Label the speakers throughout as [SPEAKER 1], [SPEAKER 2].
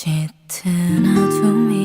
[SPEAKER 1] 짙은 어둠이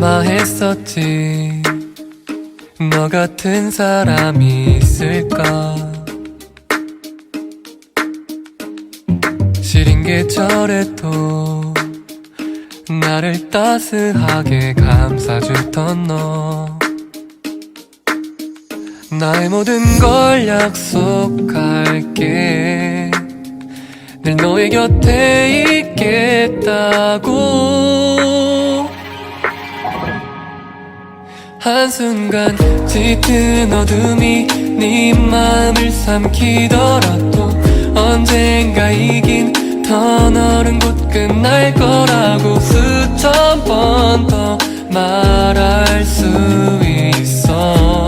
[SPEAKER 1] 아마했었지.
[SPEAKER 2] 너
[SPEAKER 3] 같은 사람이 있을까? 시린 계절에도 나를 따스하게 감싸주던 너. 나의 모든 걸 약속할게. 늘 너의 곁에 있겠다고. 한순간 짙은 어둠이 네 마음을 삼키더라도 언젠가 이긴 더 너른 곳 끝날 거라고 수천 번 더 말할 수 있어.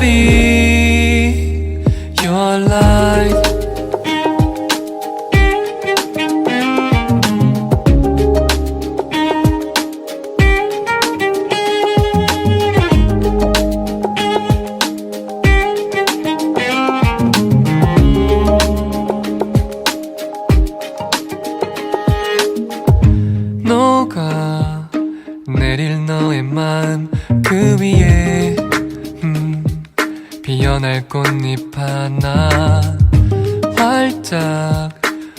[SPEAKER 3] be 마음 그 위에 음, 피어날 꽃잎 하나 활짝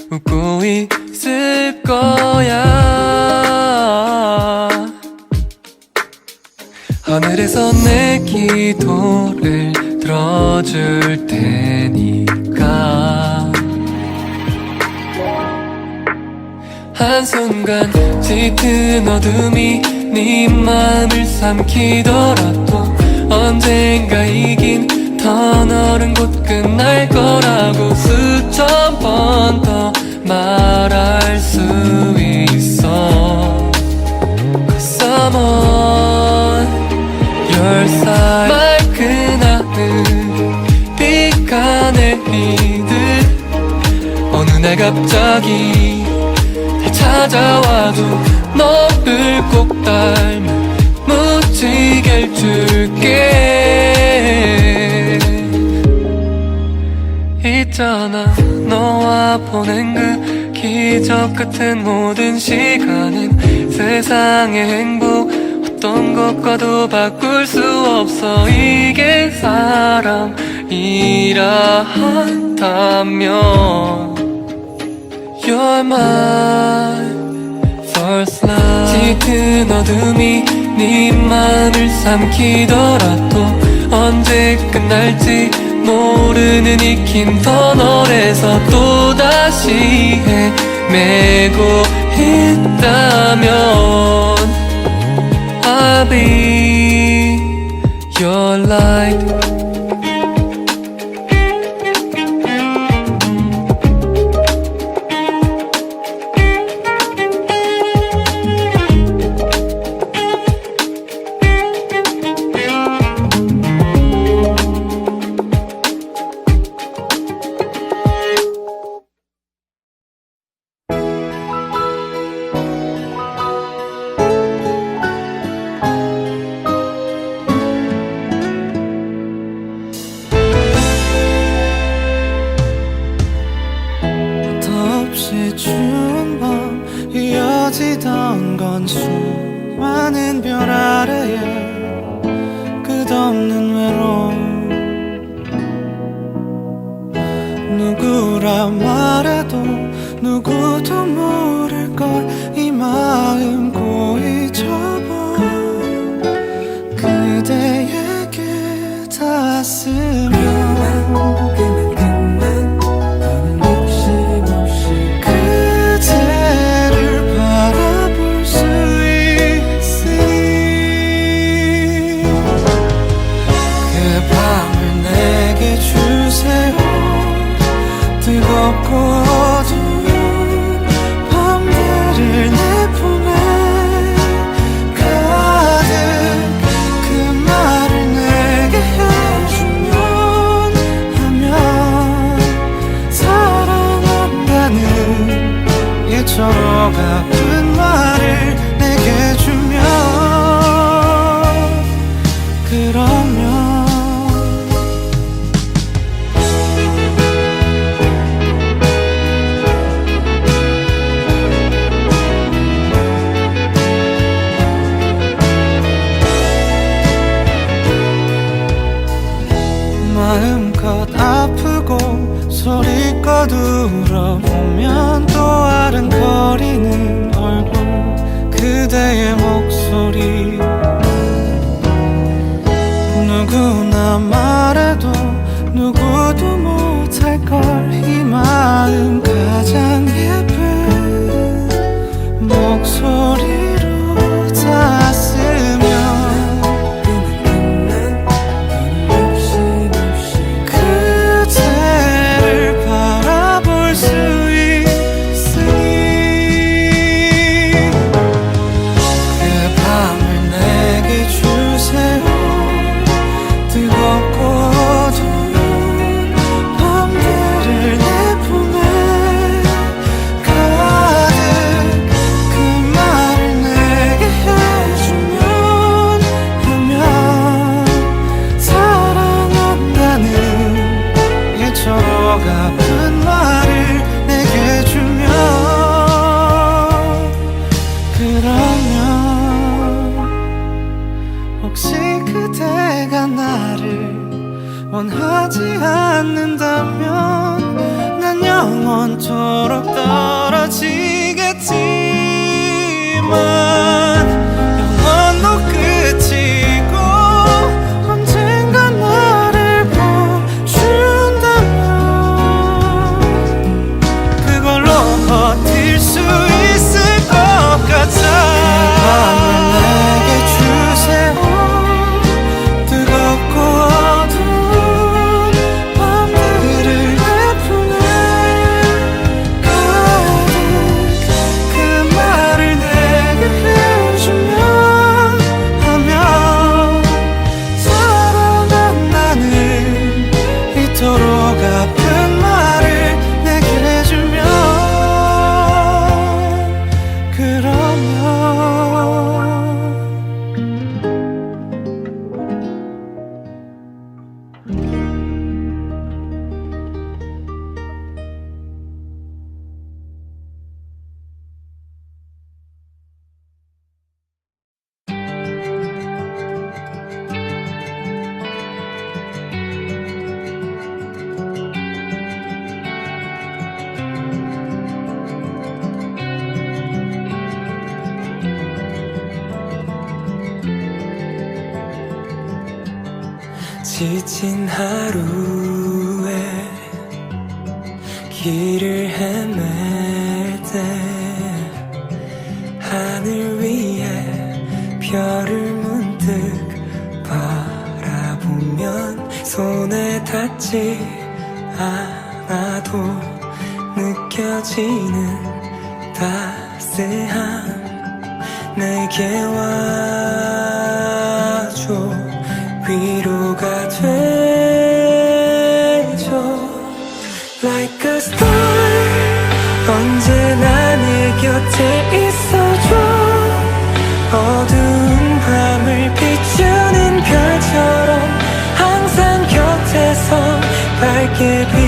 [SPEAKER 3] 웃고 있을 거야. 하늘에서 내 기도를 들어줄 테니까. 한순간 짙은 어둠이 네 마음을 삼키더라도 언젠가 이긴 더 너른 곳 끝날 거라고 수천 번 더 말할 수 있어. Cause I'm on your side 맑은 하늘 비가 내리듯 어느 날 갑자기 날 찾아와도 너를 꼭 닮은 무지개를 줄게. 있잖아 너와 보낸 그 기적 같은 모든 시간은 세상의 행복. 어떤 것과도 바꿀 수 없어. 이게 사랑이라 한다면 You're my 짙은 어둠이 네 마음을 삼키더라도 언제 끝날지 모르는 익힌 터널에서 또다시 헤매고 있다면 I'll be your light
[SPEAKER 2] 그대에게 닿았으면 up.
[SPEAKER 4] 지친 하루에 길을 헤맬 때 하늘 위에 별을 문득 바라보면 손에 닿지 않아도 느껴지는 따스함 내게 와줘. 위로가 되죠. Like a star 언제나 내 곁에 있어줘. 어두운 밤을 비추는 별처럼 항상 곁에서 밝게 빛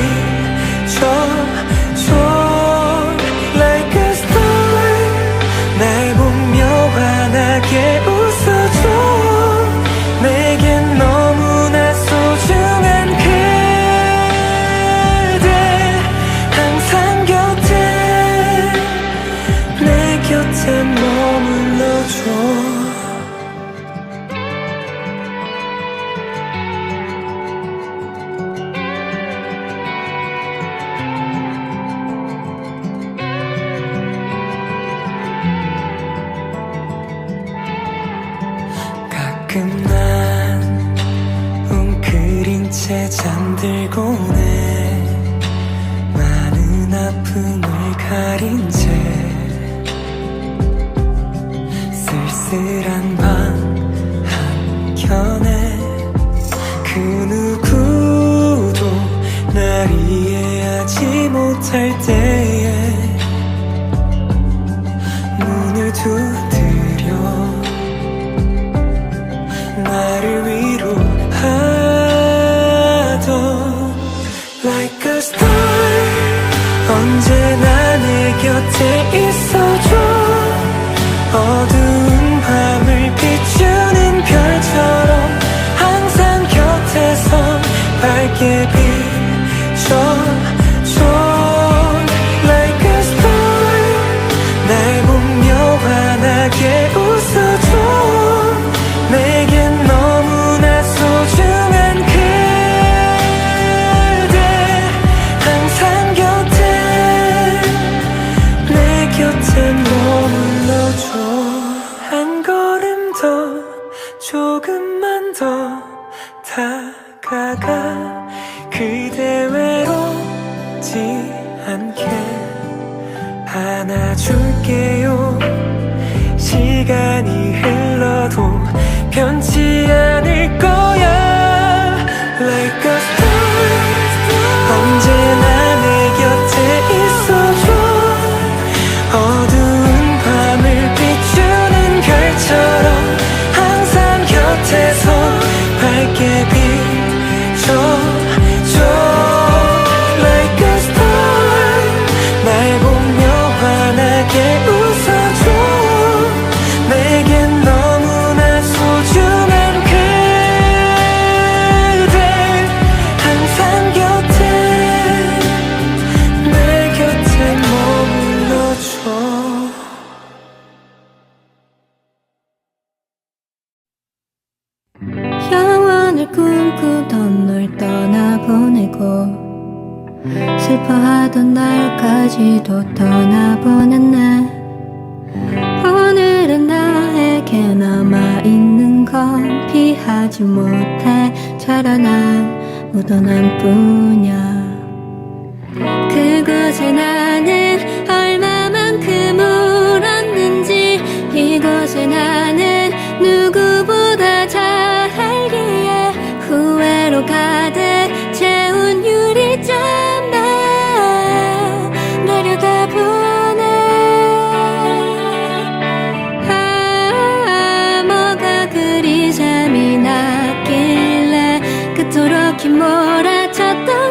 [SPEAKER 4] 그 누구도 날 이해하지 못할 때
[SPEAKER 1] 슬퍼하던 날까지도 떠나보낸 나 오늘은 나에게 남아있는 건 피하지 못해 자라난 묻어난 뿐이야. 그곳에 나 이렇게 몰아쳤던